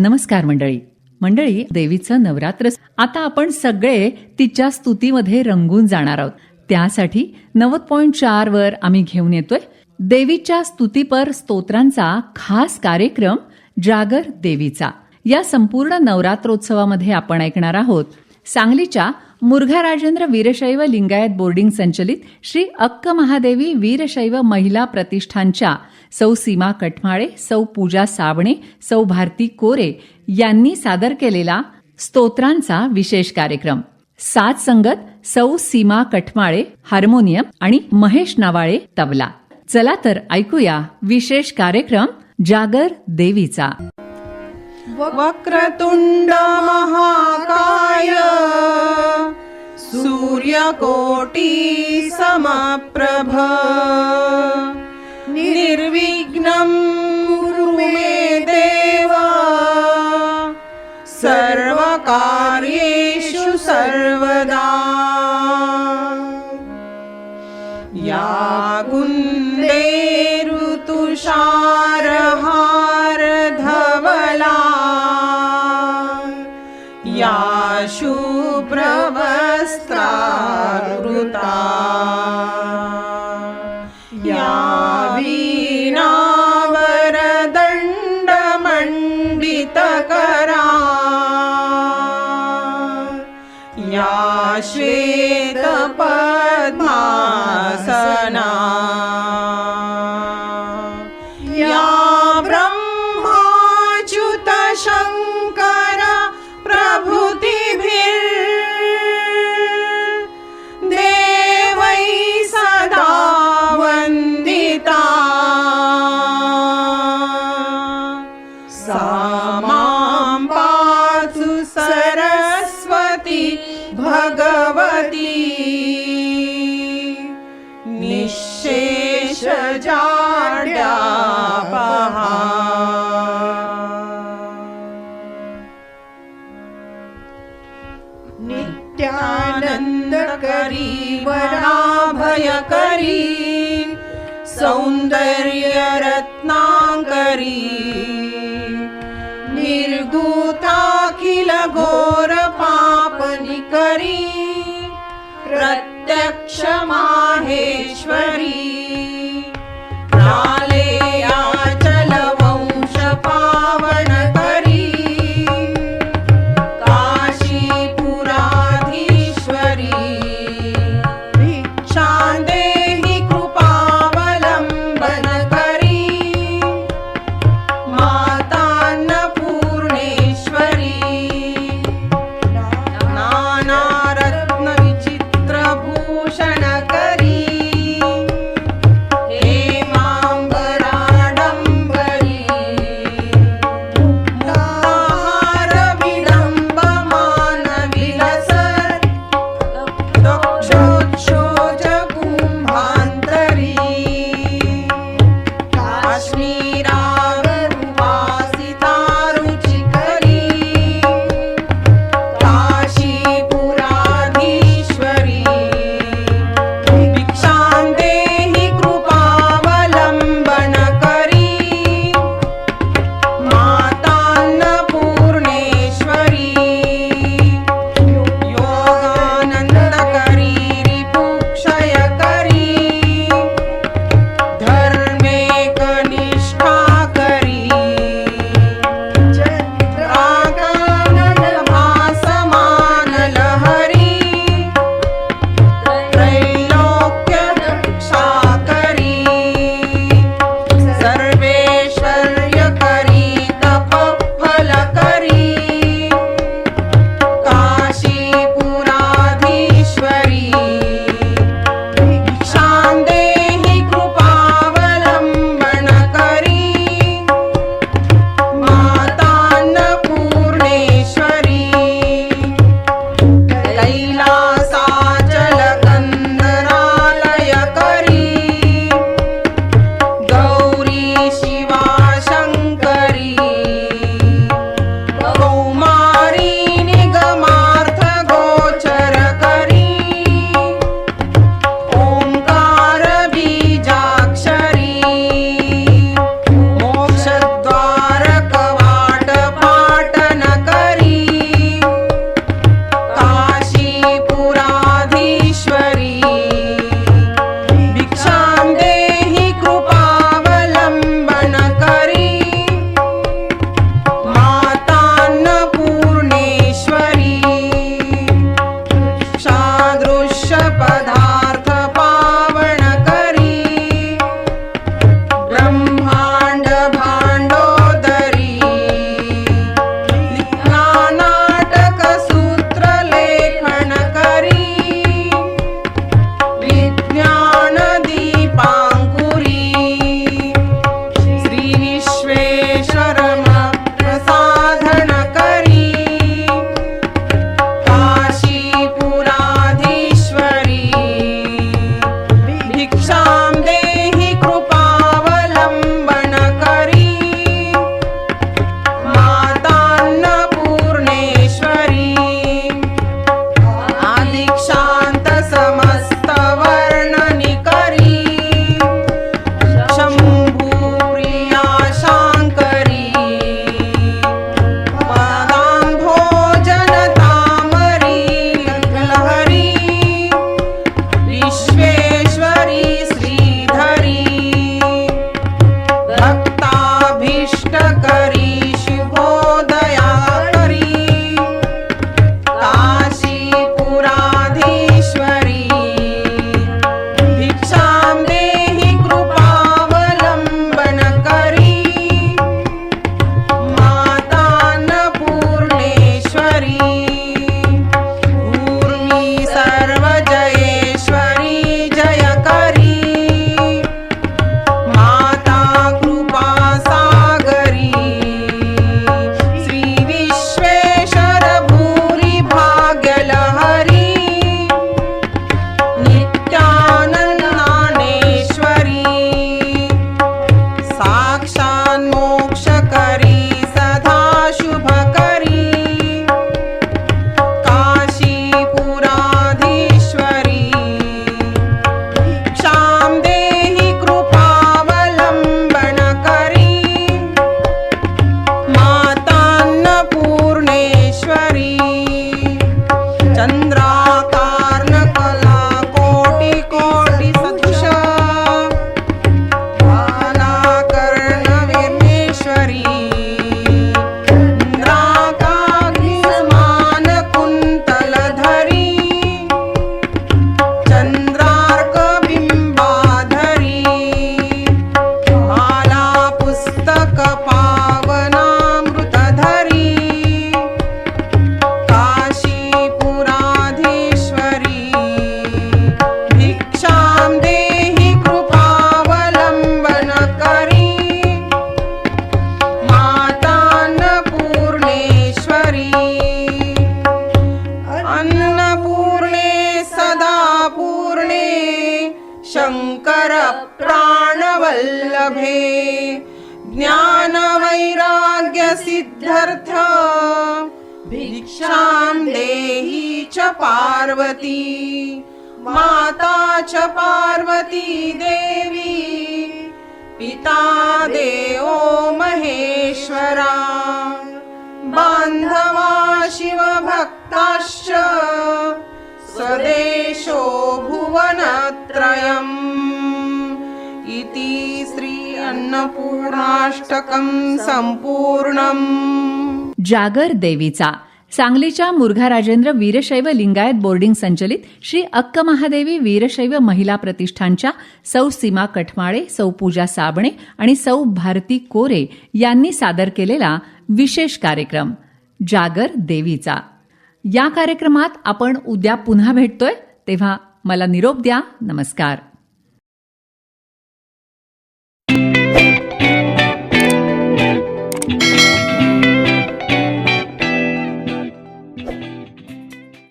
नमस्कार मंडळी. मंडळी देवीचं नवरात्र आता आपण सगळे तिच्या स्तुतीमध्ये रंगून जाणार आहोत. त्यासाठी नव्वद पॉईंट चार वर आम्ही घेऊन येतोय. देवीच्या स्तुतीपर स्तोत्रांचा खास कार्यक्रम जागर देवीचा. या संपूर्ण नवरात्रोत्सवामध्ये आपण ऐकणार आहोत सांगलीच्या मुरघा राजेंद्र वीरशैव लिंगायत बोर्डिंग संचलित श्री अक्क महादेवी वीरशैव महिला प्रतिष्ठानच्या सौ सीमा कटमाळे सौ पूजा साबणे सौ भारती कोरे यांनी सादर केलेला स्तोत्रांचा विशेष कार्यक्रम. सात संगत सौ सीमा कटमाळे हार्मोनियम आणि महेश नावाळे तबला. चला तर ऐकूया विशेष कार्यक्रम जागर देवीचा. वक्रतुण्ड महाकाय सूर्यकोटि समप्रभ निर्विघ्नं कुरु मे देव। सर्वकार्येषु सर्वदा। या कुन्दे या श्वेतपद्मासना सौन्दर्य रत्नाकरी निर्गुताखिल गोरपाप प्रत्यक्ष माहेश्वरी प्राणवल्लभे। ज्ञानवैराग्यसिद्ध्यर्थ भिक्षां देहि च पार्वती। माता च पार्वती देवी। पिता देवो महेश्वरा। बान्धवा शिवभक्ताश्च। सदेशो भुवनत्रयम्। इति श्री अन्नपूर्णाष्टकं सम्पूर्णम्। जागर देवीचा सांगलीच्या मुरघा राजेंद्र वीरशैव लिंगायत बोर्डिंग संचलित श्री अक्क महादेवी वीरशैव महिला प्रतिष्ठानच्या सौ सीमा कठमाळे सौ पूजा साबणे आणि सौ भारती कोरे यांनी सादर केलेला विशेष कार्यक्रम जागर देवीचा. या कार्यक्रमात आपण उद्या पुन्हा भेटतोय. तेव्हा मला निरोप द्या. नमस्कार.